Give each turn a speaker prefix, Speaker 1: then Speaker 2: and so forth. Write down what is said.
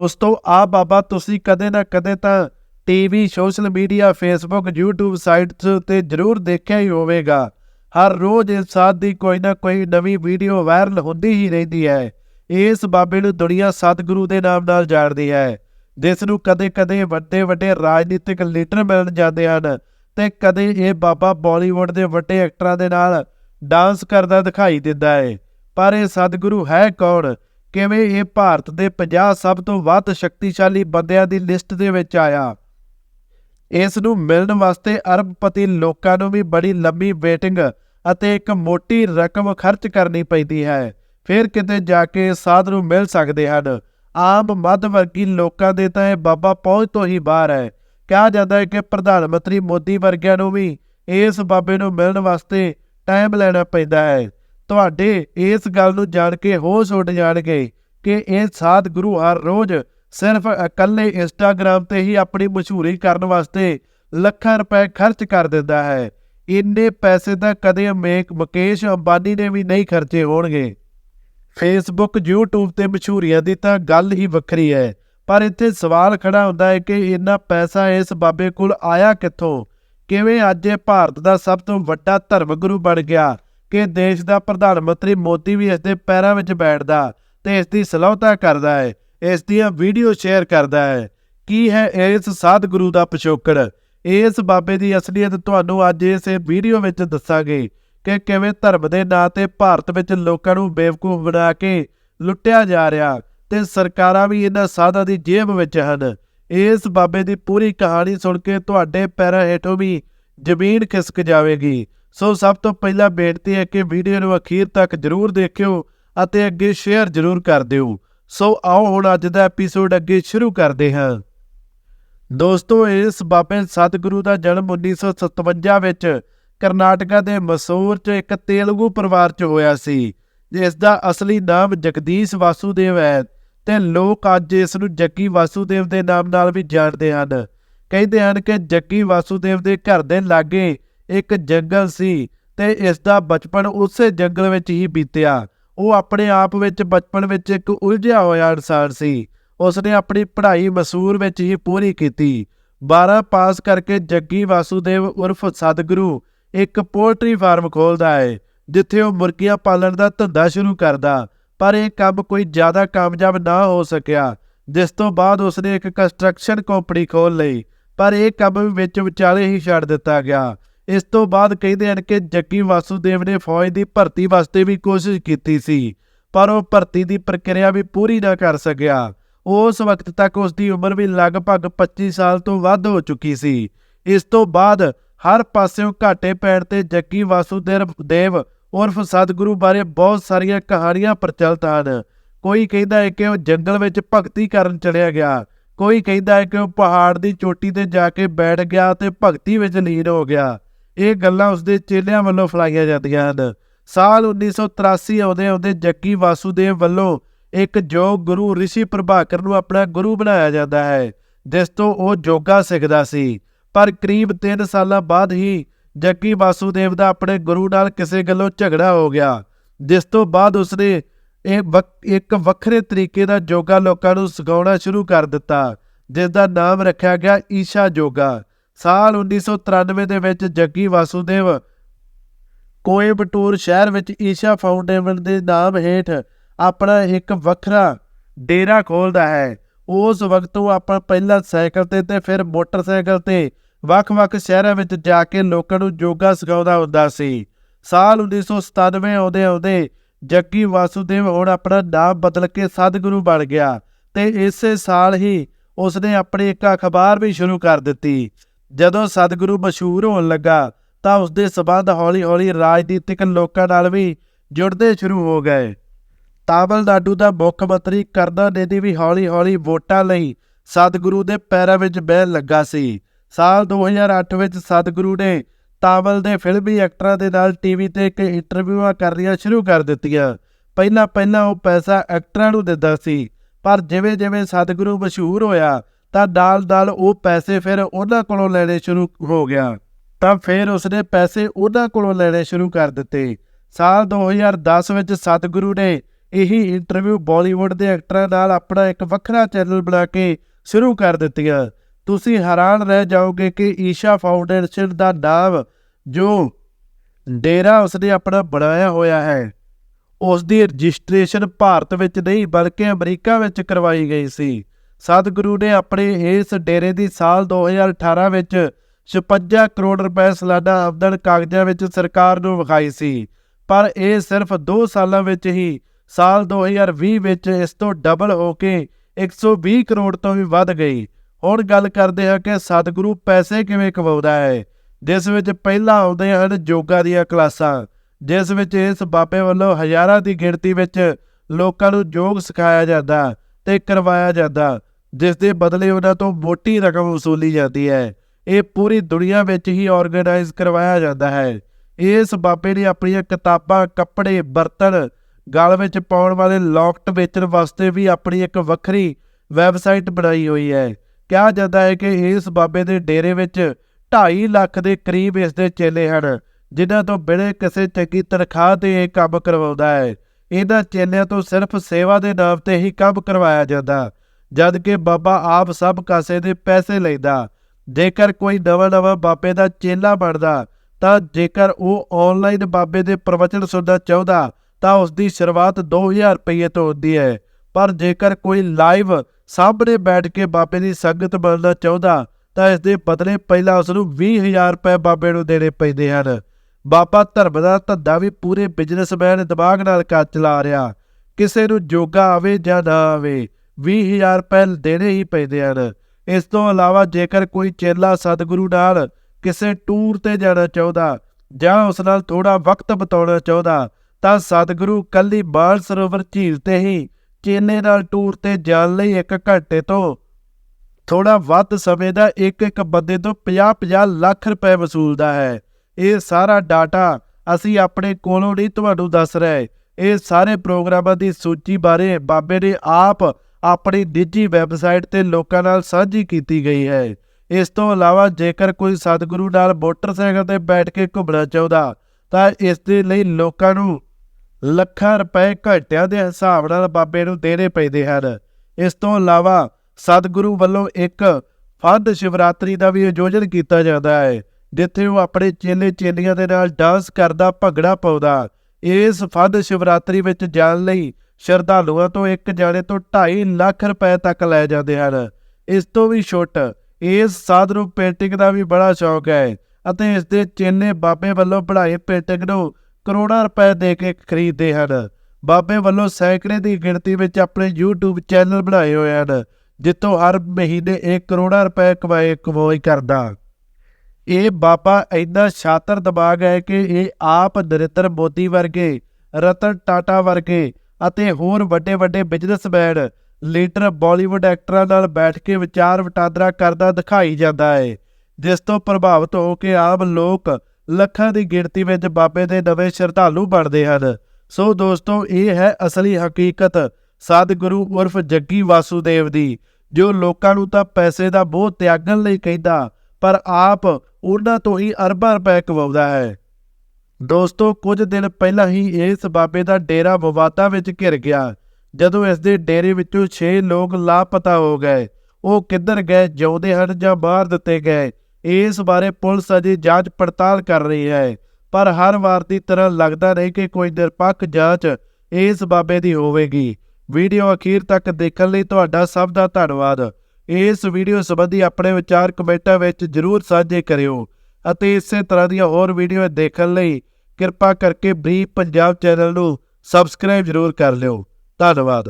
Speaker 1: ਉਸ ਤੋਂ, ਆ ਬਾਬਾ, ਤੁਸੀਂ ਕਦੇ ਨਾ ਕਦੇ ਤਾਂ TV social media Facebook YouTube sites ਤੇ ਜ਼ਰੂਰ ਦੇਖਿਆ ਹੀ ਹੋਵੇਗਾ। ਹਰ ਰੋਜ਼ ਇਸ ਸਾਧ ਦੀ ਕੋਈ ਨਾ ਕੋਈ ਨਵੀਂ ਵੀਡੀਓ ਵਾਇਰਲ ਹੁੰਦੀ ਹੀ ਰਹਿੰਦੀ ਹੈ। ਇਸ ਬਾਬੇ ਨੂੰ ਦੁਨੀਆ ਸਤਿਗੁਰੂ ਦੇ ਨਾਮ ਨਾਲ ਜਾਣਦੀ ਹੈ। ਜਿਸ ਨੂੰ ਕਦੇ-ਕਦੇ ਵੱਡੇ-ਵੱਡੇ ਰਾਜਨੀਤਿਕ ਲੀਡਰ ਮਿਲਣ ਜਾਂਦੇ ਹਨ ਤੇ ਕਦੇ ਇਹ ਬਾਬਾ ਬਾਲੀਵੁੱਡ ਦੇ ਵੱਡੇ ਐਕਟਰਾਂ ਦੇ ਨਾਲ ਡਾਂਸ ਕਰਦਾ ਦਿਖਾਈ ਦਿੰਦਾ ਹੈ। ਪਰ ਇਹ ਸਤਿਗੁਰੂ ਹੈ ਕੌਣ? ਕਿਵੇਂ ਇਹ ਭਾਰਤ ਦੇ 50 ਸਭ ਤੋਂ ਵੱਧ ਸ਼ਕਤੀਸ਼ਾਲੀ ਬੰਦਿਆਂ ਦੀ ਲਿਸਟ ਦੇ ਵਿੱਚ ਆਇਆ? ਇਸ ਨੂੰ ਮਿਲਣ ਵਾਸਤੇ ਅਰਬਪਤੀ ਲੋਕਾਂ ਨੂੰ ਵੀ ਬੜੀ ਲੰਮੀ ਵੇਟਿੰਗ ਅਤੇ ਇੱਕ ਮੋਟੀ ਰਕਮ ਖਰਚ ਕਰਨੀ ਪੈਂਦੀ ਹੈ। ਫਿਰ ਕਿਤੇ ਜਾ ਕੇ ਸਾਧ ਨੂੰ ਮਿਲ ਸਕਦੇ ਹਨ। ਆਮ ਮੱਧ ਵਰਗੀ ਲੋਕਾਂ ਦੇ ਤਾਂ ਇਹ ਬਾਬਾ ਪਹੁੰਚ ਤੋਂ ਹੀ ਬਾਹਰ ਹੈ। ਕਿਹਾ ਜਾਂਦਾ ਹੈ ਕਿ ਪ੍ਰਧਾਨ ਮੰਤਰੀ ਮੋਦੀ ਵਰਗਿਆਂ ਨੂੰ ਵੀ ਇਸ ਬਾਬੇ ਨੂੰ ਮਿਲਣ ਵਾਸਤੇ ਟਾਈਮ ਲੈਣਾ ਪੈਂਦਾ ਹੈ। ਤੁਹਾਡੇ ਇਸ ਗੱਲ ਨੂੰ ਜਾਣ ਕੇ ਹੋਸ਼ ਉੱਡ ਜਾਣਗੇ ਕਿ ਇਹ ਸਾਧ ਗੁਰੂ ਹਰ ਰੋਜ਼ ਸਿਰਫ ਇਕੱਲੇ ਇੰਸਟਾਗ੍ਰam ਤੇ ਹੀ ਆਪਣੀ ਮਸ਼ਹੂਰੀ ਕਰਨ ਵਾਸਤੇ ਲੱਖਾਂ ਰੁਪਏ ਖਰਚ ਕਰ ਦਿੰਦਾ ਹੈ। ਇੰਨੇ ਪੈਸੇ ਤਾਂ ਕਦੇ ਮੇਕ ਮੁਕੇਸ਼ ਅੰਬਾਨੀ ਨੇ ਵੀ ਨਹੀਂ ਖਰਚੇ ਹੋਣਗੇ। ਫੇਸਬੁੱਕ YouTube ਤੇ ਮਸ਼ਹੂਰੀਆਂ ਦੀ ਤਾਂ ਗੱਲ ਹੀ ਵੱਖਰੀ ਹੈ। ਪਰ ਇੱਥੇ ਸਵਾਲ ਖੜਾ ਹੁੰਦਾ ਹੈ ਕਿ ਇੰਨਾ ਪੈਸਾ ਇਸ ਬਾਬੇ ਕੋਲ ਆਇਆ ਕਿੱਥੋਂ? ਕਿਵੇਂ ਅੱਜ ਇਹ ਭਾਰਤ ਦਾ ਸਭ ਤੋਂ ਵੱਡਾ ਧਰਮ ਗੁਰੂ ਬਣ ਗਿਆ? ਕਿ ਦੇਸ਼ ਦਾ ਪ੍ਰਧਾਨ ਮੰਤਰੀ ਮੋਦੀ ਵੀ ਇਸ ਦੇ ਪੈਰਾਂ ਵਿੱਚ ਬੈਠਦਾ ਤੇ ਇਸ ਦੀ ਸਲਾਹਤਾ ਕਰਦਾ ਹੈ ਇਸ ਦੀਆਂ ਵੀਡੀਓ ਸ਼ੇਅਰ ਕਰਦਾ ਹੈ। ਕੀ ਹੈ ਇਸ ਸਤਿਗੁਰੂ ਦਾ ਪਿਛੋਕੜ? ਇਸ ਬਾਬੇ ਦੀ ਅਸਲੀਅਤ ਤੁਹਾਨੂੰ ਅੱਜ ਇਸ ਵੀਡੀਓ ਵਿੱਚ ਦੱਸਾਂਗੇ ਕਿ ਕਿਵੇਂ ਧਰਮ ਦੇ ਨਾਂ ਤੇ ਭਾਰਤ ਵਿੱਚ ਲੋਕਾਂ ਨੂੰ ਬੇਵਕੂਫ ਬਣਾ ਕੇ ਲੁੱਟਿਆ ਜਾ ਰਿਹਾ ਤੇ ਸਰਕਾਰਾਂ ਵੀ ਇਹਨਾਂ ਸਾਧਾਂ ਦੀ ਜੇਬ ਵਿੱਚ ਹਨ। ਇਸ ਬਾਬੇ ਦੀ ਪੂਰੀ ਕਹਾਣੀ ਸੁਣ ਕੇ ਤੁਹਾਡੇ ਪੈਰਾਂ ਹੇਠੋਂ ਵੀ ਜ਼ਮੀਨ ਖਿਸਕ ਜਾਵੇਗੀ। ਸੋ ਸਭ ਤੋਂ ਪਹਿਲਾਂ ਬੇਨਤੀ ਹੈ ਕਿ ਵੀਡੀਓ ਨੂੰ ਅਖੀਰ ਤੱਕ ਜ਼ਰੂਰ ਦੇਖਿਓ ਅਤੇ ਅੱਗੇ ਸ਼ੇਅਰ ਜ਼ਰੂਰ ਕਰ ਦਿਓ। ਸੋ ਆਓ ਹੁਣ ਅੱਜ ਦਾ ਐਪੀਸੋਡ ਅੱਗੇ ਸ਼ੁਰੂ ਕਰਦੇ ਹਾਂ। ਦੋਸਤੋ, ਇਸ ਬਾਬੇ ਸਤਿਗੁਰੂ ਦਾ ਜਨਮ 1957 ਵਿੱਚ ਕਰਨਾਟਕਾ ਦੇ ਮਸੂਰ 'ਚ ਇੱਕ ਤੇਲਗੂ ਪਰਿਵਾਰ 'ਚ ਹੋਇਆ ਸੀ। ਜਿਸ ਦਾ ਅਸਲੀ ਨਾਮ ਜਗਦੀਸ਼ ਵਾਸੂਦੇਵ ਹੈ ਤੇ ਲੋਕ ਅੱਜ ਇਸ ਨੂੰ ਜੱਗੀ ਵਾਸੂਦੇਵ ਦੇ ਨਾਮ ਨਾਲ ਵੀ ਜਾਣਦੇ ਹਨ। ਕਹਿੰਦੇ ਹਨ ਕਿ ਜੱਗੀ ਵਾਸੂਦੇਵ ਦੇ ਘਰ ਦੇ ਲਾਗੇ ਇੱਕ ਜੰਗਲ ਸੀ ਤੇ ਇਸ ਦਾ ਬਚਪਨ ਉਸੇ ਜੰਗਲ ਵਿੱਚ ਹੀ ਬੀਤਿਆ। ਉਹ ਆਪਣੇ ਆਪ ਵਿੱਚ ਬਚਪਨ ਵਿੱਚ ਇੱਕ ਉਲਝਿਆ ਹੋਇਆ ਇਨਸਾਨ ਸੀ। ਉਸਨੇ ਆਪਣੀ ਪੜ੍ਹਾਈ ਮਸੂਰ ਵਿੱਚ ਹੀ ਪੂਰੀ ਕੀਤੀ। 12 ਪਾਸ ਕਰਕੇ ਜੱਗੀ ਵਾਸੂਦੇਵ ਉਰਫ ਸਤਿਗੁਰੂ ਇੱਕ ਪੋਲਟਰੀ ਫਾਰਮ ਖੋਲਦਾ ਹੈ, ਜਿੱਥੇ ਉਹ ਮੁਰਗੀਆਂ ਪਾਲਣ ਦਾ ਧੰਦਾ ਸ਼ੁਰੂ ਕਰਦਾ, ਪਰ ਇਹ ਕੰਮ ਕੋਈ ਜ਼ਿਆਦਾ ਕਾਮਯਾਬ ਨਾ ਹੋ ਸਕਿਆ, ਜਿਸ ਤੋਂ ਬਾਅਦ ਉਸਨੇ ਇੱਕ ਕੰਸਟਰਕਸ਼ਨ ਕੰਪਨੀ ਖੋਲ ਲਈ, ਪਰ ਇਹ ਕੰਮ ਵਿੱਚ ਵਿਚਾਲੇ ਹੀ ਛੱਡ ਦਿੱਤਾ ਗਿਆ। ਇਸ ਤੋਂ ਬਾਅਦ ਕਹਿੰਦੇ ਹਨ ਕਿ ਜੱਗੀ ਵਾਸੂਦੇਵ ਨੇ ਫੌਜ ਦੀ ਭਰਤੀ ਵਾਸਤੇ ਵੀ ਕੋਸ਼ਿਸ਼ ਕੀਤੀ ਸੀ, ਪਰ ਉਹ ਭਰਤੀ ਦੀ ਪ੍ਰਕਿਰਿਆ ਵੀ ਪੂਰੀ ਨਾ ਕਰ ਸਕਿਆ। ਉਸ ਵਕਤ ਤੱਕ ਉਸ ਦੀ ਉਮਰ ਵੀ ਲਗਭਗ 25 ਸਾਲ ਤੋਂ ਵੱਧ ਹੋ ਚੁੱਕੀ ਸੀ। ਇਸ ਤੋਂ ਬਾਅਦ ਹਰ ਪਾਸਿਓਂ ਘਾਟੇ ਪੈਣ ਤੇ ਜੱਗੀ ਵਾਸੂਦੇਵ, ਦੇਵ ਉਰਫ ਸਤਿਗੁਰੂ ਬਾਰੇ ਬਹੁਤ ਸਾਰੀਆਂ ਕਹਾਣੀਆਂ ਪ੍ਰਚਲਿਤ ਹਨ। ਕੋਈ ਕਹਿੰਦਾ ਹੈ ਕਿ ਉਹ ਜੰਗਲ ਵਿੱਚ ਭਗਤੀ ਕਰਨ ਚਲਿਆ ਗਿਆ। ਕੋਈ ਕਹਿੰਦਾ ਹੈ ਕਿ ਉਹ ਪਹਾੜ ਦੀ ਚੋਟੀ ਤੇ ਜਾ ਕੇ ਬੈਠ ਗਿਆ ਤੇ ਭਗਤੀ ਵਿੱਚ ਲੀਨ ਹੋ ਗਿਆ। ਇਹ ਗੱਲਾਂ ਉਸਦੇ ਚੇਲਿਆਂ ਵੱਲੋਂ ਫਲਾਈਆਂ ਜਾਂਦੀਆਂ ਹਨ। ਸਾਲ 1983 ਆਉਂਦੇ ਆਉਂਦੇ ਜੱਗੀ ਵਾਸੂਦੇਵ ਵੱਲੋਂ ਇੱਕ ਯੋਗ ਗੁਰੂ ਰਿਸ਼ੀ ਪ੍ਰਭਾਕਰ ਨੂੰ ਆਪਣਾ ਗੁਰੂ ਬਣਾਇਆ ਜਾਂਦਾ ਹੈ, ਜਿਸ ਤੋਂ ਉਹ ਯੋਗਾ ਸਿੱਖਦਾ ਸੀ। ਪਰ ਕਰੀਬ 3 ਸਾਲਾਂ ਬਾਅਦ ਹੀ ਜੱਗੀ ਵਾਸੂਦੇਵ ਦਾ ਆਪਣੇ ਗੁਰੂ ਨਾਲ ਕਿਸੇ ਗੱਲੋਂ ਝਗੜਾ ਹੋ ਗਿਆ, ਜਿਸ ਤੋਂ ਬਾਅਦ ਉਸਨੇ ਇਹ ਵਕ- ਇੱਕ ਵੱਖਰੇ ਤਰੀਕੇ ਦਾ ਯੋਗਾ ਲੋਕਾਂ ਨੂੰ ਸਿਖਾਉਣਾ ਸ਼ੁਰੂ ਕਰ ਦਿੱਤਾ, ਜਿਸ ਦਾ ਨਾਮ ਰੱਖਿਆ ਗਿਆ ਈਸ਼ਾ ਯੋਗਾ ਸਾਲ 1993 ਦੇ ਵਿੱਚ ਜੱਗੀ ਵਾਸੂਦੇਵ ਕੋਇਬਟੂਰ ਸ਼ਹਿਰ ਵਿੱਚ ਈਸ਼ਾ ਫਾਊਂਡੇਸ਼ਨ ਦੇ ਨਾਮ ਹੇਠ ਆਪਣਾ ਇੱਕ ਵੱਖਰਾ ਡੇਰਾ ਖੋਲਦਾ ਹੈ। ਉਸ ਵਕਤ ਉਹ ਆਪਾਂ ਪਹਿਲਾਂ ਸਾਈਕਲ ਤੇ ਤੇ ਫਿਰ ਮੋਟਰਸਾਈਕਲ ਤੇ ਵੱਖ-ਵੱਖ ਸ਼ਹਿਰਾਂ ਵਿੱਚ ਜਾ ਕੇ ਲੋਕਾਂ ਨੂੰ ਯੋਗਾ ਸਿਖਾਉਂਦਾ ਹੁੰਦਾ ਸੀ। ਸਾਲ 1997 ਆਉਂਦੇ ਆਉਂਦੇ ਜੱਗੀ ਵਾਸੂਦੇਵ ਹੁਣ ਆਪਣਾ ਨਾਮ ਬਦਲ ਕੇ ਸਤਿਗੁਰੂ ਬਣ ਗਿਆ ਤੇ ਇਸੇ ਸਾਲ ਹੀ ਉਸਨੇ ਆਪਣੀ ਇੱਕ ਅਖਬਾਰ ਵੀ ਸ਼ੁਰੂ ਕਰ ਦਿੱਤੀ। ਜਦੋਂ ਸਤਿਗੁਰੂ ਮਸ਼ਹੂਰ ਹੋਣ ਲੱਗਾ, ਤਾਂ ਉਸਦੇ ਸਬੰਧ ਹੌਲੀ-ਹੌਲੀ ਰਾਜਨੀਤਿਕ ਲੋਕਾਂ ਨਾਲ ਵੀ ਜੁੜਦੇ ਸ਼ੁਰੂ ਹੋ ਗਏ। ਤਾਮਿਲਨਾਡੂ ਦਾ ਮੁੱਖ ਮੰਤਰੀ ਕਰੁਣਾਨਿਧੀ ਵੀ ਹੌਲੀ-ਹੌਲੀ ਵੋਟਾਂ ਲਈ ਸਤਿਗੁਰੂ ਦੇ ਪੈਰਾਂ ਵਿੱਚ ਬਹਿਣ ਲੱਗਾ ਸੀ। ਸਾਲ 2008 ਵਿੱਚ ਸਤਿਗੁਰੂ ਨੇ ਤਾਮਿਲ ਦੇ ਫਿਲਮੀ ਐਕਟਰਾਂ ਦੇ ਨਾਲ ਟੀਵੀ ਤੇ ਇੱਕ ਇੰਟਰਵਿਊਆਂ ਕਰਨੀਆਂ ਸ਼ੁਰੂ ਕਰ ਦਿੱਤੀਆਂ। ਪਹਿਲਾਂ ਪਹਿਲਾਂ ਉਹ ਪੈਸਾ ਐਕਟਰਾਂ ਨੂੰ ਦਿੰਦਾ ਸੀ, ਪਰ ਜਿਵੇਂ-ਜਿਵੇਂ ਸਤਿਗੁਰੂ ਮਸ਼ਹੂਰ ਹੋਇਆ ਤਾਂ ਨਾਲ-ਨਾਲ ਉਹ ਪੈਸੇ ਫਿਰ ਉਹਨਾਂ ਕੋਲੋਂ ਲੈਣੇ ਸ਼ੁਰੂ ਹੋ ਗਿਆ। ਤਾਂ ਫਿਰ ਉਸਨੇ ਪੈਸੇ ਉਹਨਾਂ ਕੋਲੋਂ ਲੈਣੇ ਸ਼ੁਰੂ ਕਰ ਦਿੱਤੇ। ਸਾਲ 2010 ਵਿੱਚ ਸਤਿਗੁਰੂ ਨੇ ਇਹੀ ਇੰਟਰਵਿਊ ਬਾਲੀਵੁੱਡ ਦੇ ਐਕਟਰਾਂ ਨਾਲ ਆਪਣਾ ਇੱਕ ਵੱਖਰਾ ਚੈਨਲ ਬਣਾ ਕੇ ਸ਼ੁਰੂ ਕਰ ਦਿੱਤੀਆਂ। ਤੁਸੀਂ ਹੈਰਾਨ ਰਹਿ ਜਾਓਗੇ ਕਿ ਈਸ਼ਾ ਫਾਊਂਡੇਸ਼ਨ ਦਾ ਨਾਮ ਜੋ ਡੇਰਾ ਉਸਨੇ ਆਪਣਾ ਬਣਾਇਆ ਹੋਇਆ ਹੈ ਉਸ ਦੀ ਰਜਿਸਟ੍ਰੇਸ਼ਨ ਭਾਰਤ ਵਿੱਚ ਨਹੀਂ, ਬਲਕਿ ਅਮਰੀਕਾ ਵਿੱਚ ਕਰਵਾਈ ਗਈ ਸੀ। ਸਤਿਗੁਰੂ ਨੇ ਆਪਣੇ ਇਸ ਡੇਰੇ ਦੀ ਸਾਲ 2018 ਵਿੱਚ 56 ਕਰੋੜ ਰੁਪਏ ਸਾਲਾਨਾ ਆਮਦਨ ਕਾਗਜ਼ਾਂ ਵਿੱਚ ਸਰਕਾਰ ਨੂੰ ਵਿਖਾਈ ਸੀ। ਪਰ ਇਹ ਸਿਰਫ 2 ਸਾਲਾਂ ਵਿੱਚ ਹੀ ਸਾਲ 2020 ਵਿੱਚ ਇਸ ਤੋਂ ਡਬਲ ਹੋ ਕੇ 120 ਕਰੋੜ ਤੋਂ ਵੀ ਵੱਧ ਗਈ। ਹੁਣ ਗੱਲ ਕਰਦੇ ਹਾਂ ਕਿ ਸਤਿਗੁਰੂ ਪੈਸੇ ਕਿਵੇਂ ਕਮਾਉਂਦਾ ਹੈ। ਜਿਸ ਵਿੱਚ ਪਹਿਲਾਂ ਆਉਂਦੇ ਹਨ ਯੋਗਾ ਦੀਆਂ ਕਲਾਸਾਂ, ਜਿਸ ਵਿੱਚ ਇਸ ਬਾਬੇ ਵੱਲੋਂ ਹਜ਼ਾਰਾਂ ਦੀ ਗਿਣਤੀ ਵਿੱਚ ਲੋਕਾਂ ਨੂੰ ਯੋਗ ਸਿਖਾਇਆ ਜਾਂਦਾ ਤੇ ਕਰਵਾਇਆ ਜਾਂਦਾ। ਜਿਸ ਦੇ ਬਦਲੇ ਉਹਨਾਂ ਤੋਂ ਮੋਟੀ ਰਕਮ ਵਸੂਲੀ ਜਾਂਦੀ ਹੈ। ਇਹ ਪੂਰੀ ਦੁਨੀਆ ਵਿੱਚ ਹੀ ਆਰਗੇਨਾਈਜ਼ ਕਰਵਾਇਆ ਜਾਂਦਾ ਹੈ। ਇਸ ਬਾਬੇ ਨੇ ਆਪਣੀਆਂ ਕਿਤਾਬਾਂ, ਕੱਪੜੇ, ਬਰਤਨ, ਗਲ ਵਿੱਚ ਪਾਉਣ ਵਾਲੇ ਲੋਕਟ ਵੇਚਣ ਵਾਸਤੇ ਵੀ ਆਪਣੀ ਇੱਕ ਵੱਖਰੀ ਵੈਬਸਾਈਟ ਬਣਾਈ ਹੋਈ ਹੈ। ਕਿਹਾ ਜਾਂਦਾ ਹੈ ਕਿ ਇਸ ਬਾਬੇ ਦੇ ਡੇਰੇ ਵਿੱਚ 2.5 ਲੱਖ ਦੇ ਕਰੀਬ ਇਸ ਦੇ ਚੇਲੇ ਹਨ, ਜਿਨ੍ਹਾਂ ਤੋਂ ਬਿਨਾਂ ਕਿਸੇ ਚੰਗੀ ਤਨਖਾਹ ਤੇ ਇਹ ਕੰਮ ਕਰਵਾਉਂਦਾ ਹੈ। ਇਹਨਾਂ ਚੇਲਿਆਂ ਤੋਂ ਸਿਰਫ ਸੇਵਾ ਦੇ ਨਾਮ ਤੇ ਹੀ ਕੰਮ ਕਰਵਾਇਆ ਜਾਂਦਾ। ਜਦ ਕਿ ਬਾਬਾ ਆਪ ਸਭ ਕਾਸੇ ਦੇ ਪੈਸੇ ਲੈਂਦਾ ਜੇਕਰ ਕੋਈ ਨਵਾਂ ਨਵਾਂ ਬਾਬੇ ਦਾ ਚੇਲਾ ਬਣਦਾ, ਤਾਂ ਜੇਕਰ ਉਹ ਆਨਲਾਈਨ ਬਾਬੇ ਦੇ ਪ੍ਰਵਚਨ ਸੁਣਨਾ ਚਾਹੁੰਦਾ, ਤਾਂ ਉਸ ਦੀ ਸ਼ੁਰੂਆਤ 2000 ਰੁਪਏ ਤੋਂ ਹੁੰਦੀ ਹੈ। ਪਰ ਜੇਕਰ ਕੋਈ ਲਾਈਵ ਸਾਹਮਣੇ ਬੈਠ ਕੇ ਬਾਬੇ ਦੀ ਸੰਗਤ ਬਣਨਾ ਚਾਹੁੰਦਾ, ਤਾਂ ਇਸ ਦੇ ਬਦਲੇ ਪਹਿਲਾਂ ਉਸ ਨੂੰ 20000 ਰੁਪਏ ਬਾਬੇ ਨੂੰ ਦੇਣੇ ਪੈਂਦੇ ਹਨ। ਬਾਬਾ ਧਰਮ ਦਾ ਧੰਦਾ ਵੀ ਪੂਰੇ ਬਿਜ਼ਨਸਮੈਨ ਦਿਮਾਗ ਨਾਲ ਕਰ ਚਲਾ ਰਿਹਾ। ਕਿਸੇ ਨੂੰ ਜੋਗਾ ਆਵੇ ਜਾਂ ਨਾ ਆਵੇ 20000 ਰੁਪਏ ਦੇਣੇ ਹੀ ਪੈਂਦੇ ਹਨ। ਇਸ ਤੋਂ ਇਲਾਵਾ ਜੇਕਰ ਕੋਈ ਚੇਲਾ ਸਤਿਗੁਰੂ ਨਾਲ ਕਿਸੇ ਟੂਰ ਤੇ ਜਾਣਾ ਚਾਹੁੰਦਾ ਜਾਂ ਉਸ ਨਾਲ ਥੋੜਾ ਵਕਤ ਬਿਤਾਉਣਾ ਚਾਹੁੰਦਾ, ਤਾਂ ਸਤਿਗੁਰੂ ਕੱਲੀ ਬਾਲ ਸਰੋਵਰ ਝੀਲ ਤੇ ਹੀ ਚੇਲੇ ਨਾਲ ਟੂਰ ਤੇ ਜਾਣ ਲਈ 1 ਘੰਟੇ ਤੋਂ ਥੋੜਾ ਵੱਧ ਸਮੇਂ ਦਾ ਇੱਕ ਇੱਕ ਬੰਦੇ ਤੋਂ 50-50 ਲੱਖ ਰੁਪਏ ਵਸੂਲਦਾ ਹੈ। ਇਹ ਸਾਰਾ ਡਾਟਾ ਅਸੀਂ ਆਪਣੇ ਕੋਲੋਂ ਨਹੀਂ ਤੁਹਾਨੂੰ ਦੱਸ ਰਹੇ। ਇਹ ਸਾਰੇ ਪ੍ਰੋਗਰਾਮਾਂ ਦੀ ਸੂਚੀ ਬਾਰੇ ਬਾਬੇ ਨੇ ਆਪ ਆਪਣੀ ਨਿੱਜੀ ਵੈਬਸਾਈਟ ਤੇ ਲੋਕਾਂ ਨਾਲ ਸਾਂਝੀ ਕੀਤੀ ਗਈ ਹੈ। ਇਸ ਤੋਂ ਇਲਾਵਾ ਜੇਕਰ ਕੋਈ ਸਤਿਗੁਰੂ ਨਾਲ ਮੋਟਰਸਾਈਕਲ ਤੇ ਬੈਠ ਕੇ ਘੁੰਮਣਾ ਚਾਹੁੰਦਾ, ਤਾਂ ਇਸ ਦੇ ਲਈ ਲੋਕਾਂ ਨੂੰ ਲੱਖਾਂ ਰੁਪਏ ਘੰਟਿਆਂ ਦੇ ਹਿਸਾਬ ਨਾਲ ਬਾਬੇ ਨੂੰ ਦੇਣੇ ਪੈਂਦੇ ਹਨ। ਇਸ ਤੋਂ ਇਲਾਵਾ ਸਤਿਗੁਰੂ ਵੱਲੋਂ ਇੱਕ ਫੱਦ ਸ਼ਿਵਰਾਤਰੀ ਦਾ ਵੀ ਆਯੋਜਨ ਕੀਤਾ ਜਾਂਦਾ ਹੈ, ਜਿੱਥੇ ਉਹ ਆਪਣੇ ਚੇਲੇ ਚੇਲੀਆਂ ਦੇ ਨਾਲ ਡਾਂਸ ਕਰਦਾ ਭੰਗੜਾ ਪਾਉਂਦਾ। ਇਸ ਫੱਦ ਸ਼ਿਵਰਾਤਰੀ ਵਿੱਚ ਜਾਣ ਲਈ ਸ਼ਰਧਾਲੂਆਂ ਤੋਂ ਇੱਕ ਜਾਣੇ ਤੋਂ 2.5 ਲੱਖ ਰੁਪਏ ਤੱਕ ਲੈ ਜਾਂਦੇ ਹਨ। ਇਸ ਤੋਂ ਵੀ ਛੁੱਟ, ਇਸ ਸਾਧ ਨੂੰ ਪੇਂਟਿੰਗ ਦਾ ਵੀ ਬੜਾ ਸ਼ੌਕ ਹੈ ਅਤੇ ਇਸ ਦੇ ਚੇਲੇ ਬਾਬੇ ਵੱਲੋਂ ਬਣਾਏ ਪੇਂਟਿੰਗ ਨੂੰ ਕਰੋੜਾਂ ਰੁਪਏ ਦੇ ਕੇ ਖਰੀਦਦੇ ਹਨ। ਬਾਬੇ ਵੱਲੋਂ ਸੈਂਕੜੇ ਦੀ ਗਿਣਤੀ ਵਿੱਚ ਆਪਣੇ YouTube ਚੈਨਲ ਬਣਾਏ ਹੋਏ ਹਨ, ਜਿੱਥੋਂ ਹਰ ਮਹੀਨੇ 1 ਕਰੋੜਾਂ ਰੁਪਏ ਕਮਾਏ, ਕਮਾਈ ਕਰਦਾ। ਇਹ ਬਾਬਾ ਇੰਨਾ ਸ਼ਾਤਰ ਦਿਮਾਗ ਹੈ ਕਿ ਇਹ ਆਪ ਨਰਿੰਦਰ ਮੋਦੀ ਵਰਗੇ, ਰਤਨ ਟਾਟਾ ਵਰਗੇ ਅਤੇ ਹੋਰ ਵੱਡੇ ਵੱਡੇ ਬਿਜ਼ਨਸਮੈਨ ਲੀਡਰ ਬਾਲੀਵੁੱਡ ਐਕਟਰਾਂ ਨਾਲ ਬੈਠ ਕੇ ਵਿਚਾਰ ਵਟਾਂਦਰਾ ਕਰਦਾ ਦਿਖਾਈ ਜਾਂਦਾ ਹੈ, ਜਿਸ ਤੋਂ ਪ੍ਰਭਾਵਿਤ ਹੋ ਕੇ ਆਮ ਲੋਕ ਲੱਖਾਂ ਦੀ ਗਿਣਤੀ ਵਿੱਚ ਬਾਬੇ ਦੇ ਨਵੇਂ ਸ਼ਰਧਾਲੂ ਬਣਦੇ ਹਨ। ਸੋ ਦੋਸਤੋ, ਇਹ ਹੈ ਅਸਲੀ ਹਕੀਕਤ ਸਤਿਗੁਰੂ ਉਰਫ ਜੱਗੀ ਵਾਸੂਦੇਵ ਦੀ, ਜੋ ਲੋਕਾਂ ਨੂੰ ਤਾਂ ਪੈਸੇ ਦਾ ਬਹੁਤ ਤਿਆਗਣ ਲਈ ਕਹਿੰਦਾ, ਪਰ ਆਪ ਉਹਨਾਂ ਤੋਂ ਹੀ ਅਰਬਾਂ ਰੁਪਏ ਕਮਾਉਂਦਾ ਹੈ। ਦੋਸਤੋ, ਕੁਝ ਦਿਨ ਪਹਿਲਾਂ ਹੀ ਇਸ ਬਾਬੇ ਦਾ ਡੇਰਾ ਵਿਵਾਦਾਂ ਵਿੱਚ ਘਿਰ ਗਿਆ, ਜਦੋਂ ਇਸ ਦੇ ਡੇਰੇ ਵਿੱਚੋਂ 6 ਲੋਕ ਲਾਪਤਾ ਹੋ ਗਏ। ਉਹ ਕਿੱਧਰ ਗਏ, ਜਿਉਂਦੇ ਹਨ ਜਾਂ ਮਾਰ ਦਿੱਤੇ ਗਏ? ਇਸ ਬਾਰੇ ਪੁਲਿਸ ਅਜੇ ਜਾਂਚ ਪੜਤਾਲ ਕਰ ਰਹੀ ਹੈ, ਪਰ ਹਰ ਵਾਰ ਦੀ ਤਰ੍ਹਾਂ ਲੱਗਦਾ ਨਹੀਂ ਕਿ ਕੋਈ ਨਿਰਪੱਖ ਜਾਂਚ ਇਸ ਬਾਬੇ ਦੀ ਹੋਵੇਗੀ। ਵੀਡੀਓ ਅਖੀਰ ਤੱਕ ਦੇਖਣ ਲਈ ਤੁਹਾਡਾ ਸਭ ਦਾ ਧੰਨਵਾਦ। ਇਸ ਵੀਡੀਓ ਸੰਬੰਧੀ ਆਪਣੇ ਵਿਚਾਰ ਕਮੈਂਟਾਂ ਵਿੱਚ ਜਰੂਰ ਸਾਂਝੇ ਕਰਿਓ। ਅਤੇ ਇਸੇ ਤਰ੍ਹਾਂ ਦੀਆਂ ਹੋਰ ਵੀਡੀਓ ਦੇਖਣ ਲਈ ਕਿਰਪਾ ਕਰਕੇ ਬਰੀਫ ਪੰਜਾਬ ਚੈਨਲ ਨੂੰ ਸਬਸਕ੍ਰਾਈਬ ਜਰੂਰ ਕਰ ਲਿਓ। ਧੰਨਵਾਦ।